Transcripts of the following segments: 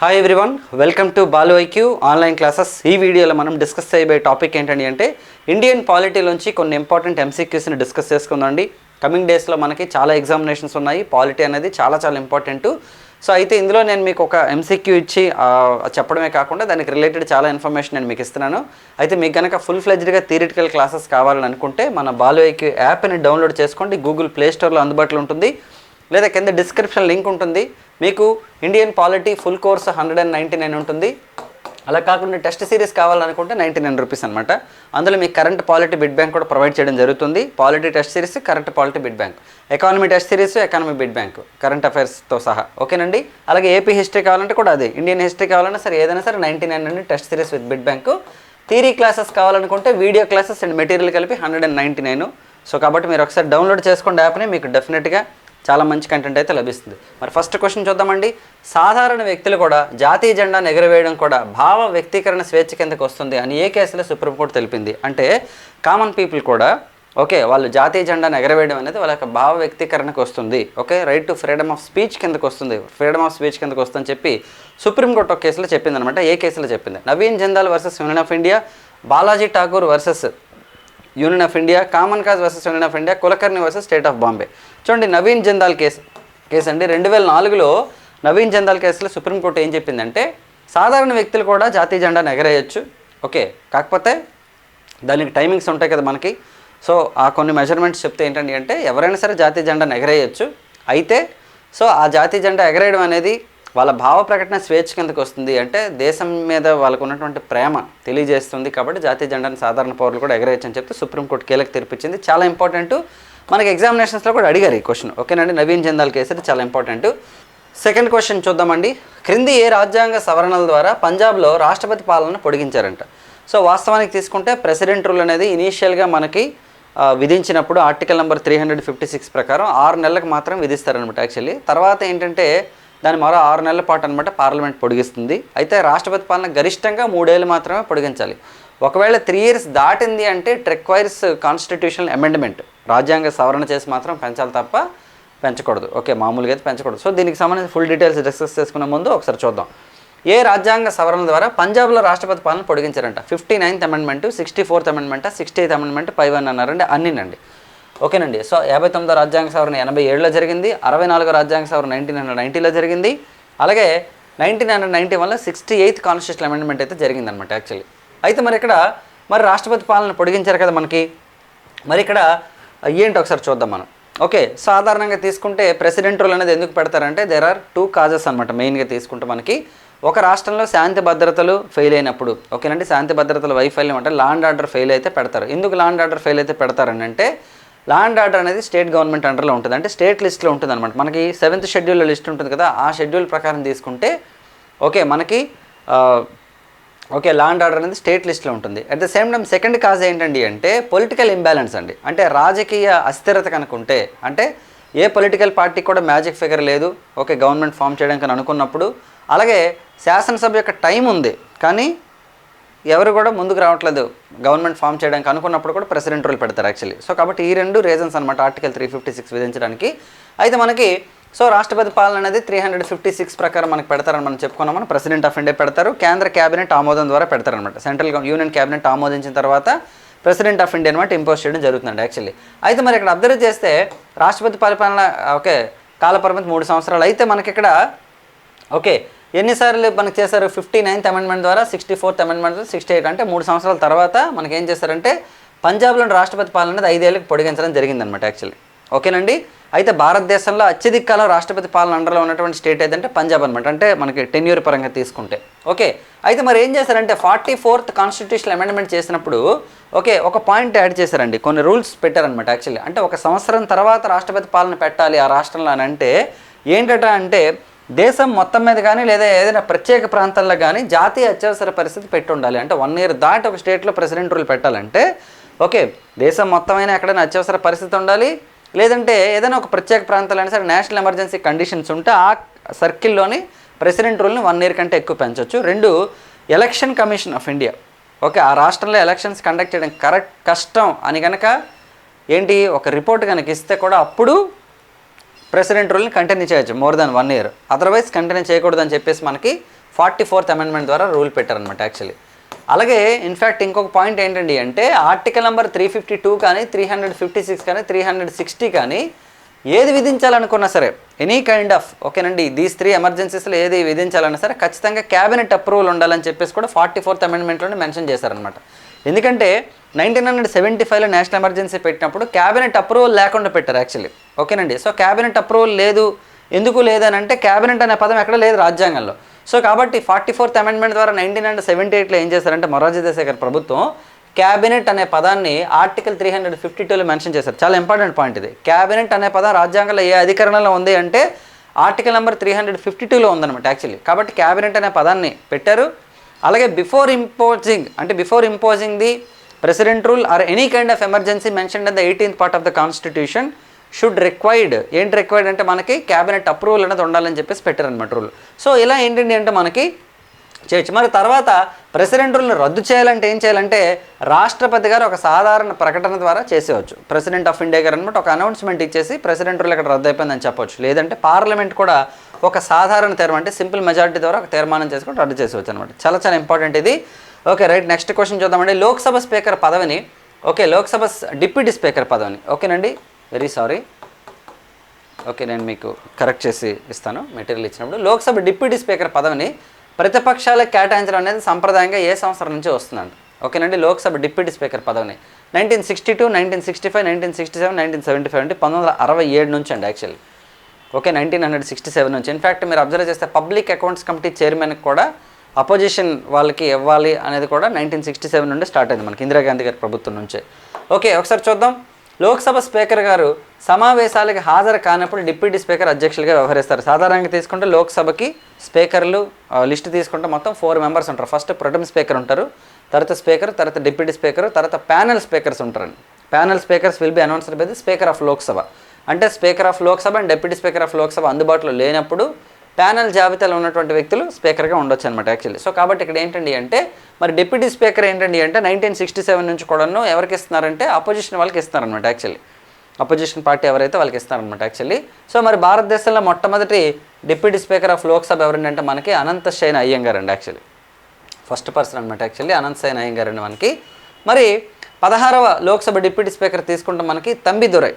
Hi everyone welcome to Balu IQ online classes ఈ వీడియోలో మనం డిస్కస్ చేయబోయే టాపిక్ ఏంటండి అంటే ఇండియన్ పాలిటీలోంచి కొన్ని ఇంపార్టెంట్ ఎంసీక్యూస్ని డిస్కస్ చేసుకుందండి కమింగ్ డేస్లో మనకి చాలా ఎగ్జామినేషన్స్ ఉన్నాయి. పాలిటీ అనేది చాలా చాలా ఇంపార్టెంట్ సో అయితే ఇందులో నేను మీకు ఒక ఎంసీక్యూ ఇచ్చి చెప్పడమే కాకుండా దానికి రిలేటెడ్ చాలా ఇన్ఫర్మేషన్ నేను మీకు ఇస్తున్నాను. అయితే మీకు కనుక ఫుల్ ఫ్లెజ్డ్గా థియరిటికల్ క్లాసెస్ కావాలని అనుకుంటే మన బాలు ఐక్యూ యాప్ని డౌన్లోడ్ చేసుకోండి. గూగుల్ ప్లే స్టోర్లో అందుబాటులో ఉంటుంది. లేదా కింద డిస్క్రిప్షన్ లింక్ ఉంటుంది. మీకు Indian polity full course hundred and ninety nine ఉంటుంది. అలా కాకుండా టెస్ట్ సిరీస్ కావాలనుకుంటే నైంటీ నైన్ రూపీస్ అనమాట అందులో మీకు కరెంట్ పాలిటీ బిడ్ బ్యాంక్ కూడా ప్రొవైడ్ చేయడం జరుగుతుంది. Polity test series current polity bit bank economy test series economy bit bank current అఫైర్స్తో సహా. ఓకేనండి? అలాగే ఏపీ హిస్టరీ కావాలంటే కూడా అదే. ఇండియన్ హిస్టరీ కావాలన్నా సరే ఏదైనా సరే నైంటీ నైన్ అండి test series with bit bank theory classes కావాలనుకుంటే వీడియో క్లాసెస్ అండ్ మెటీరియల్ కలిపి hundred and ninety nine so కాబట్టి మీరు ఒకసారి డౌన్లోడ్ చేసుకోండి యాప్ని మీకు డెఫినెట్గా చాలా మంచి కంటెంట్ అయితే లభిస్తుంది. మరి ఫస్ట్ క్వశ్చన్ చూద్దామండి. సాధారణ వ్యక్తులు కూడా జాతీయ జెండాను ఎగురవేయడం కూడా భావ వ్యక్తీకరణ స్వేచ్ఛ కిందకు వస్తుంది అని ఏ కేసులో సుప్రీంకోర్టు తెలిపింది? అంటే కామన్ పీపుల్ కూడా ఓకే వాళ్ళు జాతీయ జెండాను ఎగరవేయడం అనేది వాళ్ళ యొక్క భావ వ్యక్తీకరణకు వస్తుంది. Okay right to freedom of speech కిందకు వస్తుంది. ఫ్రీడమ్ ఆఫ్ స్పీచ్ కిందకు వస్తుందని చెప్పి సుప్రీంకోర్టు ఒక కేసులో చెప్పింది అనమాట ఏ కేసులో చెప్పింది? Naveen Jindal versus Union of India Balaji Thakur versus Union of India common cause versus Union of India Kulkarni versus state of Bombay చూడండి నవీన్ జందాల్ కేసు కేసు అండి. రెండు వేల నాలుగులో నవీన్ జందాల్ కేసులో సుప్రీంకోర్టు ఏం చెప్పిందంటే సాధారణ వ్యక్తులు కూడా జాతీయ జెండాను ఎగరేయచ్చు ఓకే కాకపోతే దానికి టైమింగ్స్ ఉంటాయి కదా మనకి. సో ఆ కొన్ని మెజర్మెంట్స్ చెప్తే ఏంటండి అంటే ఎవరైనా సరే జాతీయ జెండాను ఎగరేయచ్చు అయితే సో ఆ జాతీయ జెండా ఎగరేయడం అనేది వాళ్ళ భావ ప్రకటన స్వేచ్ఛ కిందకు వస్తుంది అంటే దేశం మీద వాళ్ళకు ఉన్నటువంటి ప్రేమ తెలియజేస్తుంది కాబట్టి జాతీయ జెండాను సాధారణ పౌరులు కూడా ఎగరేయచ్చని అని చెప్పి సుప్రీంకోర్టు కీలక తీర్పిచ్చింది. చాలా ఇంపార్టెంట్ మనకి ఎగ్జామినేషన్స్లో కూడా అడిగారు ఈ క్వశ్చన్ ఓకేనండి? నవీన్ జందాల్ కేసు అది చాలా ఇంపార్టెంట్ సెకండ్ క్వశ్చన్ చూద్దామండి. క్రింది ఏ రాజ్యాంగ సవరణల ద్వారా పంజాబ్లో రాష్ట్రపతి పాలన పొడిగించారంట? సో వాస్తవానికి తీసుకుంటే ప్రెసిడెంట్ రూల్ అనేది ఇనీషియల్గా మనకి విధించినప్పుడు article number three hundred fifty six ప్రకారం ఆరు నెలలకు మాత్రం విధిస్తారనమాట యాక్చువల్లీ తర్వాత ఏంటంటే దాని మరో ఆరు నెలల పాటు అనమాట పార్లమెంట్ పొడిగిస్తుంది. అయితే రాష్ట్రపతి పాలన గరిష్టంగా మూడేళ్ళు మాత్రమే పొడిగించాలి. ఒకవేళ త్రీ ఇయర్స్ దాటింది అంటే ట్రిక్వైర్స్ కాన్స్టిట్యూషనల్ అమెండ్మెంట్ రాజ్యాంగ సవరణ చేసి మాత్రం పెంచాలి తప్ప పెంచకూడదు. ఓకే మామూలుగా అయితే పెంచకూడదు. సో దీనికి సంబంధించి ఫుల్ డీటెయిల్స్ డిస్కస్ చేసుకునే ముందు ఒకసారి చూద్దాం. ఏ రాజ్యాంగ సవరణ ద్వారా పంజాబ్లో రాష్ట్రపతి పాలన పొడిగించారంట? Fifty ninth amendment sixty fourth amendment sixty eighth amendment పై వన్ అన్నారండి అన్నినండి. ఓకేనండి. సో యాభై తొమ్మిదో రాజ్యాంగ సవరణ ఎనభై ఏడులో జరిగింది. అరవై నాలుగో రాజ్యాంగ సవరణ నైన్టీన్ హండ్రెడ్ నైంటీలో జరిగింది. అలాగే నైన్టీన్ హండ్రెడ్ నైంటీ వల్ల సిక్స్టీ ఎయిత్ కాన్స్టిట్యూషన్ అమెండ్మెంట్ అయితే జరిగిందనమాట యాక్చువల్లీ. అయితే మరి ఇక్కడ మరి రాష్ట్రపతి పాలన పొడిగించారు కదా మనకి. మరి ఇక్కడ ఏంటి ఒకసారి చూద్దాం మనం. ఓకే సాధారణంగా తీసుకుంటే ప్రెసిడెంట్ రోల్ అనేది ఎందుకు పెడతారంటే దేర్ ఆర్ టూ కాజెస్ అనమాట మెయిన్గా తీసుకుంటే మనకి. ఒక రాష్ట్రంలో శాంతి భద్రతలు ఫెయిల్ అయినప్పుడు ఓకేనండి శాంతి భద్రతలు వైఫల్యం అంటే లాండ్ ఆర్డర్ ఫెయిల్ అయితే పెడతారు. ఎందుకు లాండ్ ఆర్డర్ ఫెయిల్ అయితే పెడతారని అంటే ల్యాండ్ ఆర్డర్ అనేది స్టేట్ గవర్నమెంట్ అండర్లో ఉంటుంది. అంటే స్టేట్ లిస్ట్లో ఉంటుంది అనమాట మనకి సెవెంత్ షెడ్యూల్లో లిస్ట్ ఉంటుంది కదా ఆ షెడ్యూల్ ప్రకారం తీసుకుంటే ఓకే మనకి ఓకే ల్యాండ్ ఆర్డర్ అనేది స్టేట్ లిస్ట్లో ఉంటుంది. At the same time second cause ఏంటండి అంటే పొలిటికల్ ఇంబ్యాలెన్స్ అండి. అంటే రాజకీయ అస్థిరత కనుక ఉంటే అంటే ఏ పొలిటికల్ పార్టీ కూడా మ్యాజిక్ ఫిగర్ లేదు. ఓకే గవర్నమెంట్ ఫామ్ చేయడానికి అనుకున్నప్పుడు అలాగే శాసనసభ యొక్క టైం ఉంది. కానీ ఎవరు కూడా ముందుకు రావట్లేదు. గవర్నమెంట్ ఫామ్ చేయడానికి అనుకున్నప్పుడు కూడా ప్రెసిడెంట్ రూల్ పెడతారు యాక్చువల్లీ. సో కాబట్టి ఈ రెండు రీజన్స్ అనమాట ఆర్టికల్ త్రీ ఫిఫ్టీ సిక్స్ విధించడానికి. అయితే మనకి సో రాష్ట్రపతి పాలన అనేది త్రీ హండ్రెడ్ ఫిఫ్టీ సిక్స్ ప్రకారం మనకి పెడతారని మనం చెప్పుకున్నామని ప్రెసిడెంట్ ఆఫ్ ఇండియా పెడతారు. కేంద్ర క్యాబినెట్ ఆమోదం ద్వారా పెడతారనమాట సెంట్రల్ యూనియన్ క్యాబినెట్ ఆమోదించిన తర్వాత ప్రెసిడెంట్ ఆఫ్ ఇండియా అనమాట ఇంపోజ్ చేయడం జరుగుతుందండి యాక్చువల్లీ. అయితే మరి ఇక్కడ అబ్జర్వ్ చేస్తే రాష్ట్రపతి పరిపాలన ఓకే కాలపరిమితి మూడు సంవత్సరాలు. అయితే మనకి ఇక్కడ ఓకే ఎన్నిసార్లు మనకి చేశారు? ఫిఫ్టీ నైన్త్ అమెండ్మెంట్ ద్వారా sixty fourth amendment sixty eight అంటే మూడు సంవత్సరాల తర్వాత మనకి ఏం చేశారంటే పంజాబ్లోని రాష్ట్రపతి పాలన అనేది ఐదేళ్ళకి పొడిగించడం జరిగిందనమాట యాక్చువల్లీ ఓకేనండి? అయితే భారతదేశంలో అత్యధిక కాలం రాష్ట్రపతి పాలన అండర్లో ఉన్నటువంటి స్టేట్ ఏదంటే పంజాబ్ అనమాట అంటే మనకి టెన్యూర్ పరంగా తీసుకుంటే. ఓకే? అయితే మరి ఏం చేశారంటే ఫార్టీ ఫోర్త్ కాన్స్టిట్యూషన్ అమెండ్మెంట్ చేసినప్పుడు ఓకే ఒక పాయింట్ యాడ్ చేశారండి. కొన్ని రూల్స్ పెట్టారనమాట యాక్చువల్లీ అంటే ఒక సంవత్సరం తర్వాత రాష్ట్రపతి పాలన పెట్టాలి ఆ రాష్ట్రంలో అని అంటే ఏంటట అంటే దేశం మొత్తం మీద కానీ లేదా ఏదైనా ప్రత్యేక ప్రాంతాల్లో కానీ జాతీయ అత్యవసర పరిస్థితి పెట్టి ఉండాలి అంటే వన్ ఇయర్ దాటి ఒక స్టేట్లో ప్రెసిడెంట్ రూల్ పెట్టాలంటే ఓకే దేశం మొత్తమైన ఎక్కడైనా అత్యవసర పరిస్థితి ఉండాలి. లేదంటే ఏదైనా ఒక ప్రత్యేక ప్రాంతాలు అయినా సరే నేషనల్ ఎమర్జెన్సీ కండిషన్స్ ఉంటే ఆ సర్కిల్లోని ప్రెసిడెంట్ రూల్ని వన్ ఇయర్ కంటే ఎక్కువ పెంచవచ్చు రెండు election commission of India okay ఆ రాష్ట్రంలో ఎలక్షన్స్ కండక్ట్ చేయడం కరెక్ట్ కష్టం అని కనుక ఏంటి ఒక రిపోర్ట్ కనుక ఇస్తే కూడా అప్పుడు ప్రెసిడెంట్ రూల్ని కంటిన్యూ చేయొచ్చు more than one year otherwise continue చేయకూడదని చెప్పేసి మనకి ఫార్టీ ఫోర్త్ అమెండ్మెంట్ ద్వారా రూల్ పెట్టారనమాట యాక్చువల్లీ అలాగే ఇన్ఫ్యాక్ట్ ఇంకొక పాయింట్ ఏంటండి అంటే article number three fifty two కానీ త్రీ హండ్రెడ్ ఫిఫ్టీ సిక్స్ కానీ త్రీ హండ్రెడ్ సిక్స్టీ కానీ ఏది విధించాలనుకున్నా సరే ఎనీ కైండ్ ఆఫ్ ఓకేనండి దీస్ త్రీ ఎమర్జెన్సీస్లో ఏది విధించాలన్నా సరే ఖచ్చితంగా క్యాబినెట్ అప్రూవల్ ఉండాలని చెప్పేసి కూడా ఫార్టీ ఫోర్త్ అమెండ్మెంట్లోనే మెన్షన్ చేశారనమాట ఎందుకంటే నైన్టీన్ హండ్రెడ్ సెవెంటీ ఫైవ్లో నేషనల్ ఎమర్జెన్సీ పెట్టినప్పుడు క్యాబినెట్ అప్రూవల్ లేకుండా పెట్టారు యాక్చువల్లీ ఓకేనండి? సో క్యాబినెట్ అప్రూవల్ లేదు. ఎందుకు లేదని అంటే క్యాబినెట్ అనే పదం ఎక్కడ లేదు రాజ్యాంగంలో. సో కాబట్టి ఫార్టీ ఫోర్త్ అమెండ్మెంట్ ద్వారా నైన్టీన్ హండ్రెడ్ సెవెంటీ ఎయిట్లో ఏం చేశారంటే మొరార్జీ దేశాయ్ గారి ప్రభుత్వం క్యాబినెట్ అనే పదాన్ని ఆర్టికల్ త్రీ హండ్రెడ్ ఫిఫ్టీ టూలో మెన్షన్ చేశారు. చాలా ఇంపార్టెంట్ పాయింట్ ఇది. క్యాబినెట్ అనే పదం రాజ్యాంగంలో ఏ అధికరణలో ఉంది అంటే article number three hundred fifty టూలో ఉందన్నమాట యాక్చువల్లీ కాబట్టి క్యాబినెట్ అనే పదాన్ని పెట్టారు. అలాగే బిఫోర్ ఇంపోజింగ్ అంటే before imposing the president rule or any kind of emergency mention the eighteenth part of the constitution should required ఏంటి రిక్వైర్డ్ అంటే మనకి క్యాబినెట్ అప్రూవల్ అనేది ఉండాలని చెప్పేసి పెట్టారనమాట రూల్ సో ఇలా ఏంటండి అంటే మనకి చేయొచ్చు. మరి తర్వాత ప్రెసిడెంట్ రూల్ని రద్దు చేయాలంటే ఏం చేయాలంటే రాష్ట్రపతి గారు ఒక సాధారణ ప్రకటన ద్వారా చేసేవచ్చు ప్రెసిడెంట్ ఆఫ్ ఇండియా గారు అనమాట ఒక అనౌన్స్మెంట్ ఇచ్చేసి ప్రెసిడెంట్ రూల్ ఇక్కడ రద్దు అయిపోయిందని చెప్పొచ్చు. లేదంటే పార్లమెంట్ కూడా ఒక సాధారణ తీర్మానం అంటే సింపుల్ మెజారిటీ ద్వారా ఒక తీర్మానం చేసుకుని రద్దు చేసేవచ్చు అనమాట చాలా చాలా ఇంపార్టెంట్ ఇది. ఓకే రైట్ నెక్స్ట్ క్వశ్చన్ చూద్దామండి. లోక్సభ స్పీకర్ పదవిని ఓకే లోక్సభ డిప్యూటీ స్పీకర్ పదవిని ఓకేనండి? Very sorry. ఓకే నేను మీకు కరెక్ట్ చేసి ఇస్తాను మెటీరియల్ ఇచ్చినప్పుడు. లోక్సభ డిప్యూటీ స్పీకర్ పదవిని ప్రతిపక్షాలకు కేటాయించడం అనేది సంప్రదాయంగా ఏ సంవత్సరం నుంచి వస్తుందండి ఓకేనండి? లోక్సభ డిప్యూటీ స్పీకర్ పదవిని. Nineteen sixty two nineteen sixty five nineteen sixty seven nineteen seventy five అంటే పంతొమ్మిది వందల అరవై ఏడు నుంచి అండి actually. Okay nineteen hundred sixty seven నుంచి ఇన్ఫ్యాక్ట్ మీరు అబ్జర్వ్ చేస్తే పబ్లిక్ అకౌంట్స్ కమిటీ చైర్మన్కి కూడా అపోజిషన్ వాళ్ళకి ఇవ్వాలి అనేది కూడా నైన్టీన్ సిక్స్టీ సెవెన్ నుండి స్టార్ట్ అయింది మనకి ఇందిరాగాంధీ గారి ప్రభుత్వం నుంచే. ఓకే ఒకసారి చూద్దాం. లోక్సభ స్పీకర్ గారు సమావేశాలకు హాజరు కానప్పుడు డిప్యూటీ స్పీకర్ అధ్యక్షులుగా వ్యవహరిస్తారు. సాధారణంగా తీసుకుంటే లోక్సభకి స్పీకర్లు లిస్ట్ తీసుకుంటే మొత్తం ఫోర్ మెంబర్స్ ఉంటారు. ఫస్ట్ ప్రొటమ్ స్పీకర్ ఉంటారు తర్వాత స్పీకర్ తర్వాత డిప్యూటీ స్పీకర్ తర్వాత ప్యానల్ స్పీకర్స్ ఉంటారండి. Panel speakers will be announced by the speaker of Lok Sabha అంటే speaker of Lok Sabha and deputy speaker of Lok Sabha అందుబాటులో లేనప్పుడు panel జాబితాలో ఉన్నటువంటి వ్యక్తులు స్పీకర్గా ఉండొచ్చు అనమాట యాక్చువల్లీ. సో కాబట్టి ఇక్కడ ఏంటండి అంటే మరి డిప్యూటీ స్పీకర్ ఏంటండి అంటే నైన్టీన్ సిక్స్టీ సెవెన్ నుంచి కూడాను ఎవరికి ఇస్తున్నారంటే అపోజిషన్ వాళ్ళకి ఇస్తున్నారనమాట యాక్చువల్లీ. అపోజిషన్ పార్టీ ఎవరైతే వాళ్ళకి ఇస్తారనమాట యాక్చువల్లీ. సో మరి భారతదేశంలో మొట్టమొదటి డిప్యూటీ స్పీకర్ ఆఫ్ లోక్సభ ఎవరండి అంటే మనకి అనంత శైన్ అయ్యంగారు అండి యాక్చువల్లీ. ఫస్ట్ పర్సన్ అనమాట యాక్చువల్లీ అనంత సైన్ అయ్యంగారండి మనకి. మరి పదహారవ లోక్సభ డిప్యూటీ స్పీకర్ తీసుకుంటే మనకి తంబిదురై.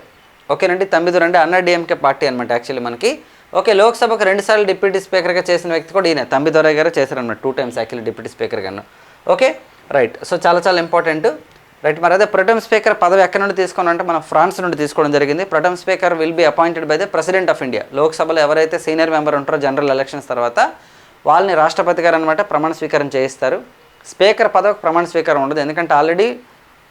ఓకేనండి తంబిదురై అంటే అన్నా డిఎంకే పార్టీ అనమాట యాక్చువల్లీ మనకి. ఓకే లోక్సభకు రెండుసార్లు డిప్యూటీ స్పీకర్గా చేసిన వ్యక్తి కూడా ఈయన. తంబిదురై గారు చేశారనమాట two times actually deputy speaker గాను. Okay right. సో చాలా చాలా ఇంపార్టెంట్ రైట్ మరి అదే ప్రొటమ్ స్పీకర్ పదవి ఎక్కడి నుండి తీసుకోవాలంటే అంటే మనం ఫ్రాన్స్ నుండి తీసుకోవడం జరిగింది. Pro tem speaker will be appointed by the president of India. లోక్సభలో ఎవరైతే సీనియర్ మెంబర్ ఉంటారో జనరల్ ఎలక్షన్స్ తర్వాత వాళ్ళని రాష్ట్రపతి గారు అనమాట ప్రమాణ స్వీకారం చేయిస్తారు. స్పీకర్ పదవికి ప్రమాణ స్వీకారం ఉండదు. ఎందుకంటే ఆల్రెడీ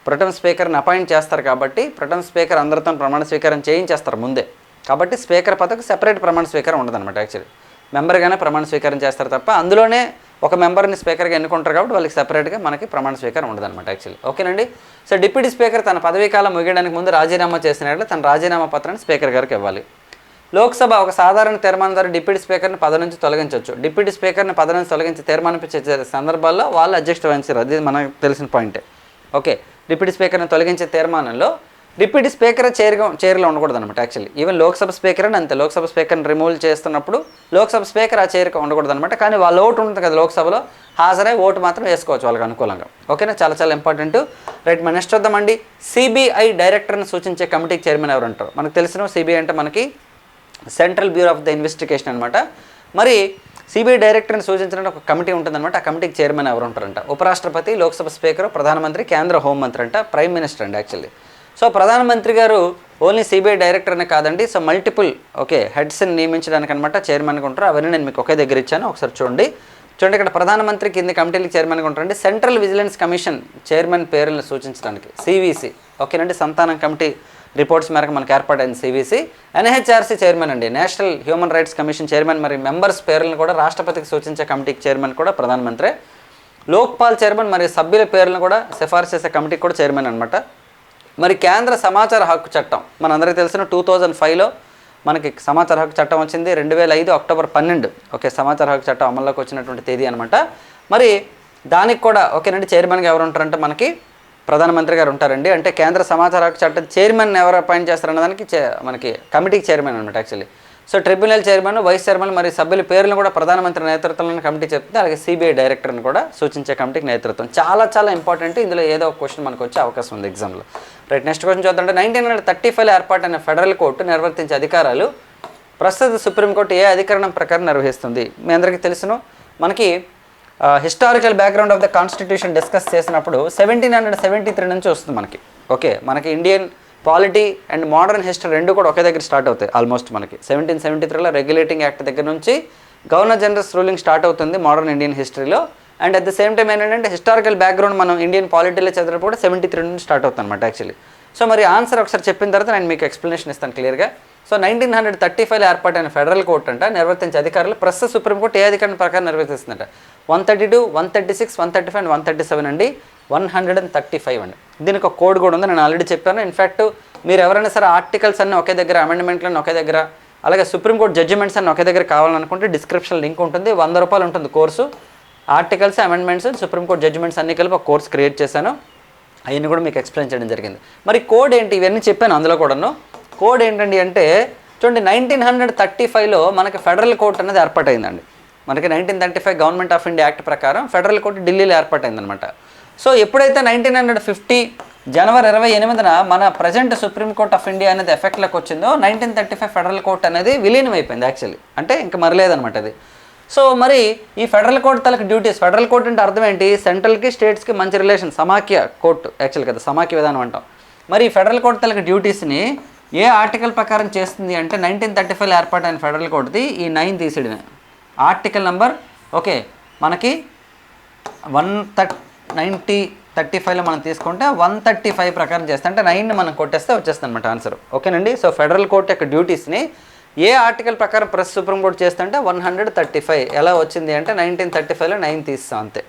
ప్రొటమ్ స్పీకర్ని అపాయింట్ చేస్తారు కాబట్టి ప్రొటమ్ స్పీకర్ అందరితో ప్రమాణ స్వీకారం చేయించేస్తారు ముందే. కాబట్టి స్పీకర్ పదకు సెపరేట్ ప్రమాణ స్వీకారం ఉండదన్నమాట యాక్చువల్లీ. మెంబర్గానే ప్రమాణ స్వీకారం చేస్తారు తప్ప అందులోనే ఒక మెంబర్ని స్పీకర్గా ఎన్నుకుంటారు కాబట్టి వాళ్ళకి సెపరేట్గా మనకి ప్రమాణ స్వీకారం ఉండదన్నమాట యాక్చువల్లీ. ఓకేనండి? సో డిప్యూటీ స్పీకర్ తన పదవీ కాలం ముగియడానికి ముందు రాజీనామా చేసినట్లు తన రాజీనామా పత్రాన్ని స్పీకర్ గారికి ఇవ్వాలి. లోక్సభ ఒక సాధారణ తీర్మానం ద్వారా డిప్యూటీ స్పీకర్ని పద నుంచి తొలగించవచ్చు. డిప్యూటీ స్పీకర్ని పద నుంచి తొలగించి తీర్మానం సందర్భాల్లో వాళ్ళు అధ్యక్షత వహించారు. అది మనకు తెలిసిన పాయింటే. ఓకే. డిప్యూటీ స్పీకర్ని తొలగించే తీర్మానంలో డిప్యూటీ స్పీకర్ చైర్గా చైర్లో ఉండకూడదు అనమాట యాక్చువల్లీ ఈవెన్ లోక్సభ స్పీకర్ అని అంతే. లోక్సభ స్పీకర్ని రిమూవ్ చేస్తున్నప్పుడు లోక్సభ స్పీకర్ ఆ చైర్గా ఉండకూడదు అనమాట కానీ వాళ్ళ ఓటు ఉంటుంది కదా లోక్సభలో. హాజరై ఓటు మాత్రం వేసుకోవచ్చు వాళ్ళకి అనుకూలంగా. ఓకేనా? చాలా చాలా ఇంపార్టెంట్ రైట్ మన నెక్స్ట్ వద్దామండి సిబిఐ డైరెక్టర్ని సూచించే కమిటీకి చైర్మన్ ఎవరు అంటారు మనకు తెలిసిన సిబిఐ అంటే మనకి central bureau of the investigation అనమాట మరి సిబిఐ డైరెక్టర్ని సూచించడానికి ఒక కమిటీ ఉంటుందన్నమాట. ఆ కమిటీకి చైర్మన్ ఎవరు ఉంటారంట? ఉపరాష్ట్రపతి లోక్సభ స్పీకర్ ప్రధానమంత్రి కేంద్ర హోంమంత్రి అంట ప్రైమ్ మినిస్టర్ అండి యాక్చువల్లీ. సో ప్రధానమంత్రి గారు ఓన్లీ సిబిఐ డైరెక్టర్ అనే కాదండి సో మల్టిపుల్ ఓకే హెడ్స్ని నియమించడానికి అనమాట చైర్మన్గా ఉంటారు. అవన్నీ నేను మీకు ఒకే దగ్గర ఇచ్చాను ఒకసారి చూడండి. చూడండి ఇక్కడ ప్రధానమంత్రి కింది కమిటీలకు చైర్మన్గా ఉంటారండి. సెంట్రల్ విజిలెన్స్ కమిషన్ చైర్మన్ పేరులను సూచించడానికి సివిసి ఓకేనండి సంతానం కమిటీ రిపోర్ట్స్ మేరకు మనకు ఏర్పాటైంది సివిసి ఎన్హెచ్ఆర్సీ చైర్మన్ అండి. National human rights commission chairman మరి మెంబర్స్ పేర్లను కూడా రాష్ట్రపతికి సూచించే కమిటీకి చైర్మన్ కూడా ప్రధానమంత్రి. లోక్పాల్ చైర్మన్ మరియు సభ్యుల పేర్లను కూడా సిఫార్సు చేసే కమిటీకి కూడా చైర్మన్ అనమాట మరి కేంద్ర సమాచార హక్కు చట్టం మనందరికీ తెలిసిన టూ థౌజండ్ ఫైవ్లో మనకి సమాచార హక్కు చట్టం వచ్చింది. రెండు వేల ఐదు అక్టోబర్ పన్నెండు ఓకే సమాచార హక్కు చట్టం అమల్లోకి వచ్చినటువంటి తేదీ అనమాట మరి దానికి కూడా ఓకేనండి చైర్మన్గా ఎవరు ఉంటారంటే మనకి ప్రధానమంత్రి గారు ఉంటారండి. అంటే కేంద్ర సమాచార హక్కు చట్టం చైర్మన్ ఎవరు అపాయింట్ చేస్తారన్న దానికి మనకి కమిటీకి చైర్మన్ అనమాట actually. So tribunal chairman vice chairman మరియు సభ్యుల పేర్లను కూడా ప్రధానమంత్రి నేతృత్వంలోని కమిటీ చెప్తుంది. అలాగే సిబిఐ డైరెక్టర్ని కూడా సూచించే కమిటీకి నేతృత్వం. చాలా చాలా ఇంపార్టెంట్. ఇందులో ఏదో ఒక క్వశ్చన్ మనకు వచ్చే అవకాశం ఉంది ఎగ్జామ్లో. రైట్ నెక్స్ట్ క్వశ్చన్ చూద్దాం nineteen hundred thirty five federal federal court నిర్వర్తించే అధికారాలు ప్రస్తుత సుప్రీంకోర్టు ఏ అధికరణం ప్రకారం నిర్వహిస్తుంది? మీ అందరికీ తెలుసును. మనకి historical background of the constitution discuss చేసినప్పుడు సెవెంటీన్ హండ్రెడ్ సెవెంటీ త్రీ నుంచి వస్తుంది మనకి. ఓకే మనకి Indian polity and modern history రెండు కూడా ఒకే దగ్గర స్టార్ట్ అవుతాయి ఆల్మోస్ట్ మనకి. సెవెంటీన్ సెవెంటీ త్రీలో రెగ్యులేటింగ్ యాక్ట్ దగ్గర నుంచి గవర్నర్ జనరల్స్ రూలింగ్ స్టార్ట్ అవుతుంది మోడర్న్ ఇండియన్ హిస్టరీలో and at the same time ఏంటంటే హిస్టారికల్ బ్యాక్గ్రౌండ్ మనం ఇండియన్ పాలిటీలో చదివినప్పుడు కూడా సెవెంటీ త్రీ నుంచి స్టార్ట్ అవుతుంది అనమాట యాక్చువల్లీ సో మరి ఆన్సర్ ఒకసారి చెప్పిన తర్వాత నేను మీకు ఎక్స్ప్లెనేషన్ ఇస్తాను క్లియర్గా సో నైన్టీన్ హండ్రెడ్ థర్టీ ఫైవ్లో ఏర్పాటైన ఫెడరల్ కోర్టు అంట నిర్వర్తించే అధికారులు ప్రస్తుత సుప్రీంకోర్టు ఏ అధికారం ప్రకారం నిర్వర్తిస్తుందంట. One thirty two one thirty six one thirty five and one thirty seven అండి. One hundred and thirty five అండి. దీనికి ఒక కోడ్ కూడా ఉంది నేను ఆల్రెడీ చెప్పాను. ఇన్ఫ్యాక్ట్ మీరు ఎవరైనా సరే ఆర్టికల్స్ అన్నీ ఒకే దగ్గర అమెండ్మెంట్లను ఒకే దగ్గర అలాగే సుప్రీంకోర్టు జడ్జిమెంట్స్ అన్ని ఒకే దగ్గర కావాలనుకుంటే డిస్క్రిప్షన్ లింక్ ఉంటుంది వంద రూపాయలు ఉంటుంది course. Articles amendments supreme court judgements అన్ని కలిపి ఒక కోర్స్ క్రియేట్ చేశాను. అవన్నీ కూడా మీకు ఎక్స్ప్లెయిన్ చేయడం జరిగింది. మరి కోడ్ ఏంటి? ఇవన్నీ చెప్పాను అందులో కూడాను. కోడ్ ఏంటండి అంటే చూడండి నైన్టీన్ హండ్రెడ్ థర్టీ ఫైవ్లో మనకి ఫెడరల్ కోర్ట్ అనేది ఏర్పాటైందండి. మనకి nineteen thirty five government of India act ప్రకారం ఫెడరల్ కోర్టు ఢిల్లీలో ఏర్పాటైందనమాట సో ఎప్పుడైతే నైన్టీన్ హండ్రెడ్ ఫిఫ్టీ జనవరి ఇరవై ఎనిమిదిన మన present supreme court of India అనేది ఎఫెక్ట్లోకి వచ్చిందో nineteen thirty five federal court అనేది విలీనం అయిపోయింది యాక్చువల్లీ అంటే ఇంకా మరలేదనమాట అది. సో మరి ఈ ఫెడరల్ కోర్టు తలకు డ్యూటీస్ ఫెడరల్ కోర్టు అంటే అర్థం ఏంటి? సెంట్రల్కి స్టేట్స్కి మంచి రిలేషన్ సమాఖ్య కోర్టు యాక్చువల్ కదా సమాఖ్య విధానం అంటాం. మరి ఈ ఫెడరల్ కోర్టు తలకు డ్యూటీస్ని ఏ ఆర్టికల్ ప్రకారం చేస్తుంది అంటే నైన్టీన్ థర్టీ ఫైవ్ ఏర్పాటైన ఫెడరల్ కోర్టుది ఈ నైన్ తీసేయడమే ఆర్టికల్ నెంబర్ ఓకే మనకి వన్ థర్ట్ నైంటీ థర్టీ ఫైవ్లో మనం తీసుకుంటే వన్ థర్టీ ఫైవ్ ప్రకారం చేస్తే అంటే నైన్ మనం కొట్టేస్తే వచ్చేస్తుంది అనమాట ఆన్సర్. ఓకేనండి? సో ఫెడరల్ కోర్ట్ యొక్క డ్యూటీస్ని ఏ ఆర్టికల్ ప్రకారం ప్రెస్ సుప్రీం కోర్ట్ చేస్తుంటే వన్ హండ్రెడ్ థర్టీ ఫైవ్. ఎలా వచ్చింది అంటే నైన్టీన్ థర్టీ ఫైవ్లో నైన్ తీస్తాం అంతే.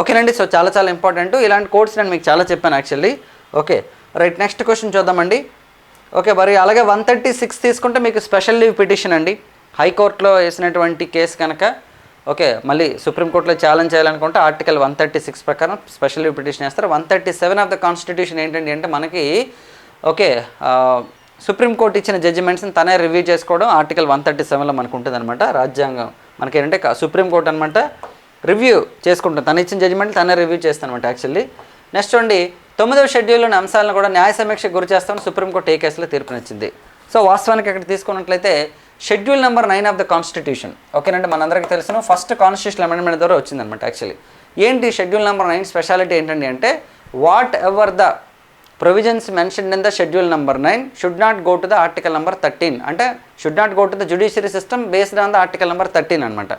ఓకేనండి? సో చాలా చాలా ఇంపార్టెంట్. ఇలాంటి కోర్ట్స్ నేను మీకు చాలా చెప్పాను actually. Okay right next question చూద్దామండి. ఓకే మరి అలాగే వన్ థర్టీ సిక్స్ తీసుకుంటే మీకు స్పెషల్ లీవ్ పిటిషన్ అండి. హైకోర్టులో వేసినటువంటి కేసు కనుక ఓకే మళ్ళీ సుప్రీంకోర్టులో ఛాలెంజ్ చేయాలనుకుంటే ఆర్టికల్ వన్ థర్టీ సిక్స్ ప్రకారం స్పెషల్ లీవ్ పిటిషన్ వేస్తారు. One thirty seven of the constitution ఏంటండి అంటే మనకి ఓకే సుప్రీంకోర్టు ఇచ్చిన జడ్జిమెంట్స్ని తనే రివ్యూ చేసుకోవడం ఆర్టికల్ వన్ థర్టీ సెవెన్లో మనకు ఉంటుంది అనమాట రాజ్యాంగం మనకి ఏంటంటే సుప్రీంకోర్టు అనమాట రివ్యూ చేసుకుంటాం తను ఇచ్చిన జడ్జిమెంట్ తనే రివ్యూ చేస్తాను అనమాట యాక్చువల్లీ. నెక్స్ట్ చూడండి తొమ్మిదవ షెడ్యూల్లోని అంశాలను కూడా న్యాయ సమీక్షకు గురి చేస్తామని సుప్రీంకోర్టు ఏ కేసులో తీర్పునిచ్చింది. సో వాస్తవానికి ఇక్కడ తీసుకున్నట్లయితే schedule number nine of the constitution. ఓకేనంటే మనందరికీ తెలుసును. ఫస్ట్ కాన్స్టిట్యూషన్ అమెండ్మెంట్ ద్వారా వచ్చిందనమాట యాక్చువల్లీ. ఏంటి షెడ్యూల్ నెంబర్ నైన్ స్పెషాలిటీ ఏంటండి అంటే whatever the provisions mention in the schedule number nine should not go to the article number thirteen అంటే should not go to the judiciary system based on the article number thirteen అనమాట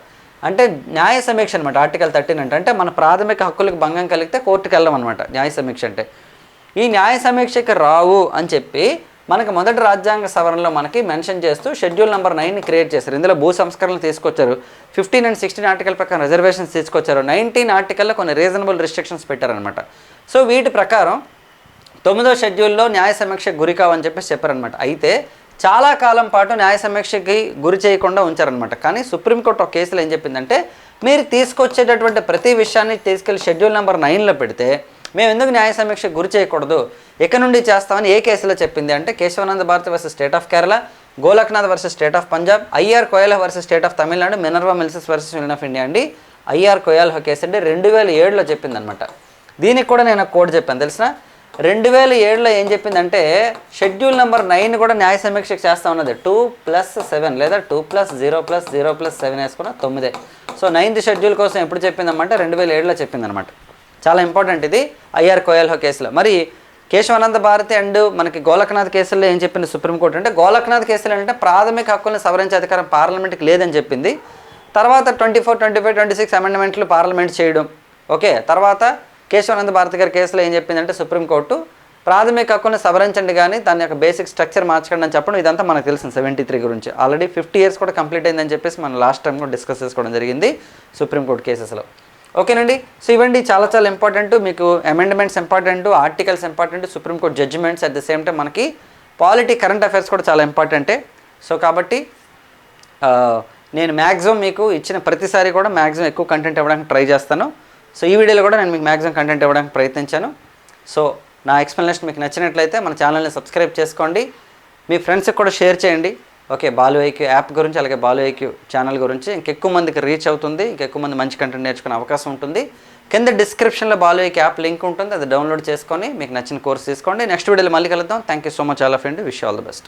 అంటే న్యాయ సమీక్ష అనమాట article thirteen అంటే అంటే మన ప్రాథమిక హక్కులకు భంగం కలిగితే కోర్టుకు వెళ్ళం అనమాట న్యాయ సమీక్ష అంటే. ఈ న్యాయ సమీక్షకి రావు అని చెప్పి మనకి మొదటి రాజ్యాంగ సవరణలో మనకి మెన్షన్ చేస్తూ షెడ్యూల్ నెంబర్ నైన్ని క్రియేట్ చేశారు. ఇందులో భూ సంస్కరణలు తీసుకొచ్చారు. ఫిఫ్టీన్ అండ్ సిక్స్టీన్ ఆర్టికల్ ప్రకారం రిజర్వేషన్స్ తీసుకొచ్చారు. నైన్టీన్ ఆర్టికల్లో కొన్ని రీజనబుల్ రిస్ట్రిక్షన్స్ పెట్టారనమాట సో వీటి ప్రకారం తొమ్మిదో షెడ్యూల్లో న్యాయ సమీక్షకు గురికావని చెప్పేసి చెప్పారనమాట అయితే చాలా కాలం పాటు న్యాయ సమీక్షకి గురి చేయకుండా ఉంచారనమాట కానీ సుప్రీంకోర్టు ఒక కేసులో ఏం చెప్పిందంటే మీరు తీసుకొచ్చేటటువంటి ప్రతి విషయాన్ని తీసుకెళ్ళి షెడ్యూల్ నెంబర్ నైన్లో పెడితే మేము ఎందుకు న్యాయ సమీక్షకు గురి చేయకూడదు? ఇక నుండి చేస్తామని ఏ కేసులో చెప్పింది? అంటే Kesavananda Bharati versus state of Kerala Golaknath versus state of Punjab I R Coelho versus state of Tamil Nadu Minerva mills versus union of India అండి. ఐఆర్ కోయల్ కేసు అంటే రెండు వేల ఏడులో చెప్పిందనమాట దీనికి కూడా నేను కోడ్ చెప్పాను తెలిసిన? రెండు వేల ఏడులో ఏం చెప్పిందంటే షెడ్యూల్ నెంబర్ నైన్ కూడా న్యాయ సమీక్షకు చేస్తా ఉన్నది. టూ ప్లస్ సెవెన్ లేదా two plus zero plus zero plus seven వేసుకున్న తొమ్మిదే. సో నైన్త్ షెడ్యూల్ కోసం ఎప్పుడు చెప్పిందమ్మంటే రెండు వేల ఏడులో చెప్పిందనమాట చాలా ఇంపార్టెంట్ ఇది ఐఆర్ కోయల్హో కేసులో. మరి కేశవానంద భారతి అండ్ మనకి గోలక్నాథ్ కేసుల్లో ఏం చెప్పింది సుప్రీంకోర్టు అంటే గోలక్నాథ్ కేసులు అంటే ప్రాథమిక హక్కులను సవరించే అధికారం పార్లమెంట్కి లేదని చెప్పింది. తర్వాత twenty four twenty five twenty six అమెండ్మెంట్లు parliament చేయడం. ఓకే తర్వాత కేశవానంద భారతి గారి కేసులో ఏం చెప్పిందంటే సుప్రీంకోర్టు ప్రాథమిక హక్కును సవరించండి కానీ దాని యొక్క బేసిక్ స్ట్రక్చర్ మార్చకండి అని చెప్పడం ఇదంతా మనకు తెలిసింది సెవెంటీ త్రీ గురించి. ఆల్రెడీ ఫిఫ్టీ ఇయర్స్ కూడా కంప్లీట్ అయిందని చెప్పేసి మనం లాస్ట్ టైం కూడా డిస్కస్ చేసుకోవడం జరిగింది సుప్రీంకోర్టు కేసెస్లో. ఓకేనండి? సో ఇవ్వండి చాలా చాలా ఇంపార్టెంట్ మీకు amendments important articles important supreme court judgements at the same time మనకి పాలిటీ కరెంట్ అఫైర్స్ కూడా చాలా ఇంపార్టెంటే సో కాబట్టి నేను మ్యాక్సిమం మీకు ఇచ్చిన ప్రతిసారి కూడా మ్యాక్సిమం ఎక్కువ కంటెంట్ ఇవ్వడానికి ట్రై చేస్తాను. సో ఈ వీడియోలో కూడా నేను మీకు మ్యాక్సిమం కంటెంట్ ఇవ్వడానికి ప్రయత్నించాను. సో నా ఎక్స్ప్లెనేషన్ మీకు నచ్చినట్లయితే మన ఛానల్ని సబ్స్క్రైబ్ చేసుకోండి. మీ ఫ్రెండ్స్కి కూడా షేర్ చేయండి. ఓకే బాలు ఐక్యూ యాప్ గురించి అలాగే బాలు ఐక్యూ ఛానల్ గురించి ఇంకెక్కువ మందికి రీచ్ అవుతుంది. ఇంకెక్కువ మంది మంచి కంటెంట్ నేర్చుకునే అవకాశం ఉంటుంది. కింద డిస్క్రిప్షన్లో బాలు ఐక్యూ యాప్ లింక్ ఉంటుంది. అది డౌన్లోడ్ చేసుకొని మీకు నచ్చిన కోర్స్ తీసుకోండి. నెక్స్ట్ వీడియోలో మళ్ళీ కలుద్దాం. Thank you so much all of అండి విష్ ఆల్ ద బెస్ట్